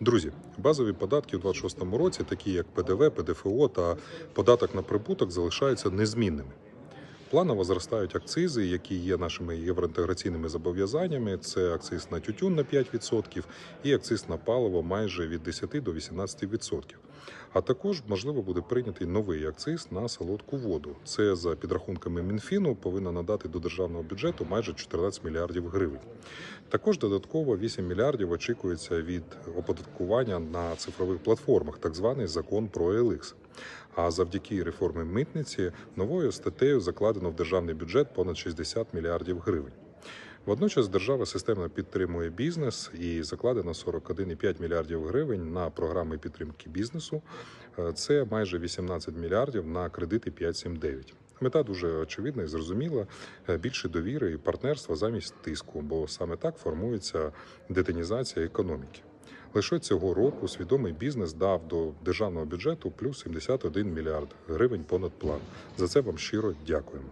Друзі, базові податки у 2026 році, такі як ПДВ, ПДФО та податок на прибуток, залишаються незмінними. Планово зростають акцизи, які є нашими євроінтеграційними зобов'язаннями. Це акциз на тютюн на 5% і акциз на паливо майже від 10 до 18%. А також можливо буде прийнятий новий акциз на солодку воду. Це за підрахунками Мінфіну повинно надати до державного бюджету майже 14 мільярдів гривень. Також додатково 8 мільярдів очікується від оподаткування на цифрових платформах, так званий закон про ELX. А завдяки реформі митниці новою статтею закладено в державний бюджет понад 60 мільярдів гривень. Водночас держава системно підтримує бізнес і закладено 41,5 мільярдів гривень на програми підтримки бізнесу. Е, Це майже 18 мільярдів на кредити 579. Мета дуже очевидна і зрозуміла: Е, більше довіри і партнерства замість тиску, бо саме так формується детинізація економіки. Лише цього року свідомий бізнес дав до державного бюджету плюс 71 мільярд гривень понад план. За це вам щиро дякуємо.